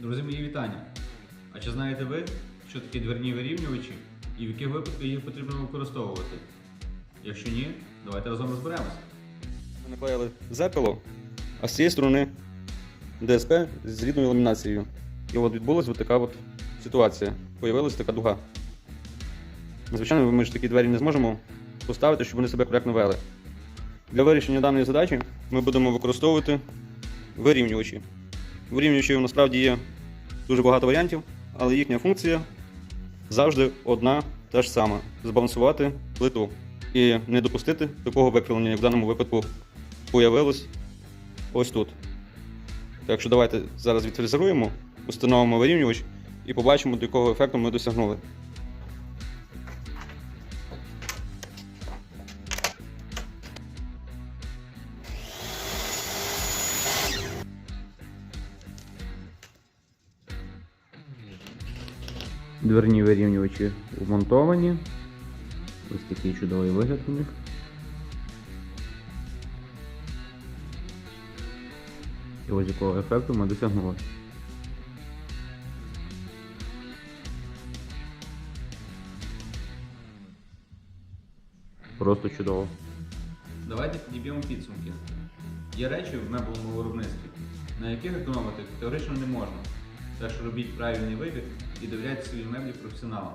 Друзі, мої вітання. А чи знаєте ви, що таке дверні вирівнювачі і в яких випадках їх потрібно використовувати? Якщо ні, давайте разом розберемося. Ми наклеїли зеркало, а з цієї сторони ДСП з рідною ламінацією. І от відбулася така от ситуація. Появилася така дуга. Звичайно, ми ж такі двері не зможемо поставити, щоб вони себе коректно вели. Для вирішення даної задачі ми будемо використовувати вирівнювачі. Вирівнювачів насправді є дуже багато варіантів, але їхня функція завжди одна та ж сама збалансувати плиту і не допустити такого викривлення, як в даному випадку появилось ось тут. Так що давайте зараз відфрезеруємо, установимо вирівнювач і побачимо, до якого ефекту ми досягнули. Дверні вирівнювачі вмонтовані. Ось такий чудовий вигляд у них. І ось якого ефекту ми досягнули. Просто чудово. Давайте підіб'ємо підсумки. Є речі в меблевому виробництві, на яких економити категорично не можна. Так що робіть правильний вибір і довіряйте свої меблі професіоналам.